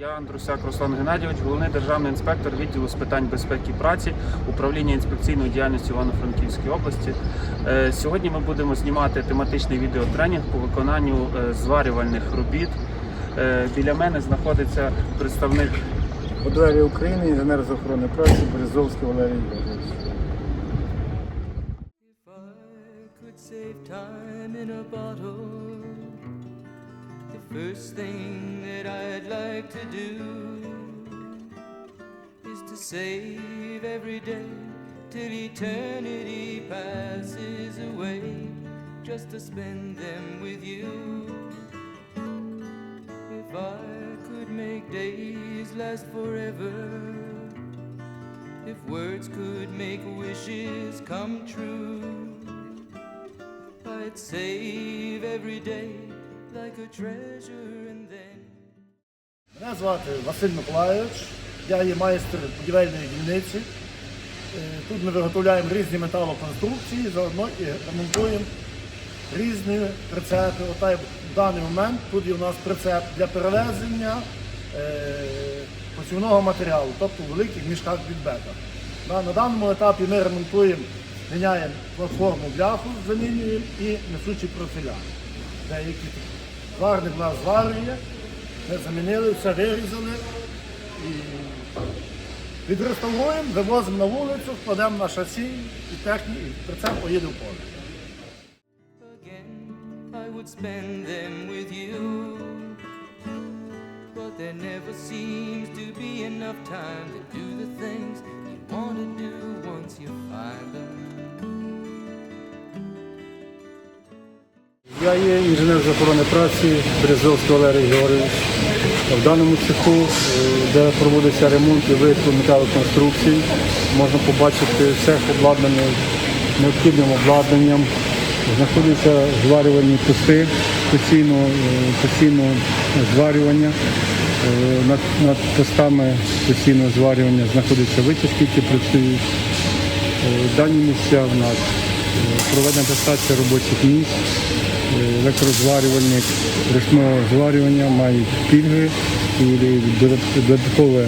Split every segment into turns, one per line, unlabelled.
Я Андрусяк Руслан Геннадійович, головний державний інспектор відділу з питань безпеки праці, управління інспекційної діяльності Івано-Франківської області. Е, Сьогодні ми будемо знімати тематичний відеотренінг по виконанню е, зварювальних робіт. Е, Біля мене знаходиться представник
У України, інженер з охорони праці Березовський Валерій Юрійович.
If I could save time in a bottle, first thing that I'd like to do is to save every day till eternity passes away, just to spend them with you. If I could make days last forever. If words could make wishes come true, I'd save every day
Мене звати Василь Миколайович, я є майстер будівельної дільниці. Е, Тут ми виготовляємо різні металоконструкції, заодно і ремонтуємо різні прицепи. Отай в даний момент тут є у нас прицеп для перевезення е, посівного матеріалу, тобто в великих мішках від бета. На даному етапі ми ремонтуємо, міняємо платформу бляху, замінюємо і несучі профіля. Деякі зварник в нас зварює. Ми замінили, все вирізали і відреставруємо, вивозимо на вулицю, вкладемо на шасі і техні, і прицеп поїде в поле.
There never seems to be enough time to do the things you want to do
Я є інженер з охорони праці Березовський Валерій Георгійович. В даному цеху, е, де проводиться ремонт і виготовлення металоконструкцій, можна побачити цех обладнаний необхідним обладнанням. Знаходяться зварювальні пусти, постійно, е, постійно зварювання. Е, Над, над постами постійного зварювання знаходяться витяжки, які працюють. Дані місця в нас проведена атестація робочих місць, електрозварювальник ручного зварювання мають пільги і додат- додаткова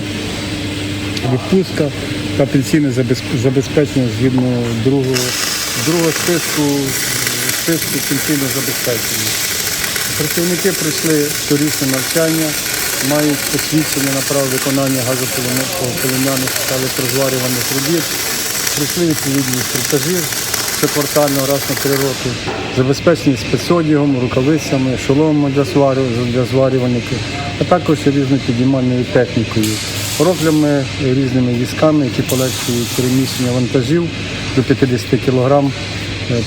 відпустка та пенсійне забезпечення згідно другого, другого списку, списку пенсійного забезпечення. Працівники пройшли щорічне навчання, мають посвідчення на право виконання газополім'яних та електрозварювальних робіт, пройшли відповідні інструктажі щоквартально раз на три роки, забезпечені спецодягом, рукавицями, шоломами для, зварю, для зварювальників, а також різною підіймальною технікою, роклями, різними візками, які полегшують переміщення вантажів до 50 кг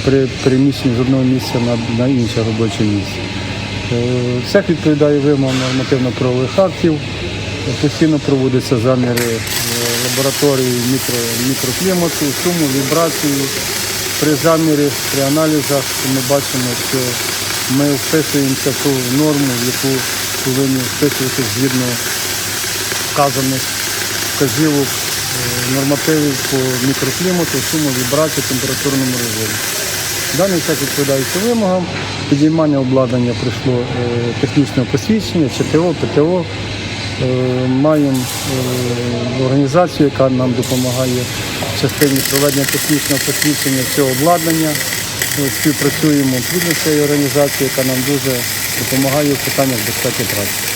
при переміщенні з одного місця на, на інше робоче місце. Е, Цех відповідає вимогам нормативно-правових актів. Постійно проводяться заміри е, лабораторії мікро, мікроклімату, шуму, вібрації. При замірі, при аналізах ми бачимо, що ми вписуємося в ту норму, яку повинні вписувати згідно вказаних вказівок е, нормативів по мікроклімату, шуму, вібрації, температурному режимі. Даний цех відповідає вимогам. Підіймання обладнання пройшло е, технічне посвідчення, ЧТО, ПТО. Е, Маємо організацію, яка нам допомагає частині проведення технічного посвідчення цього обладнання. Співпрацюємо з цією організацією, яка нам дуже допомагає в питаннях безпеки праці.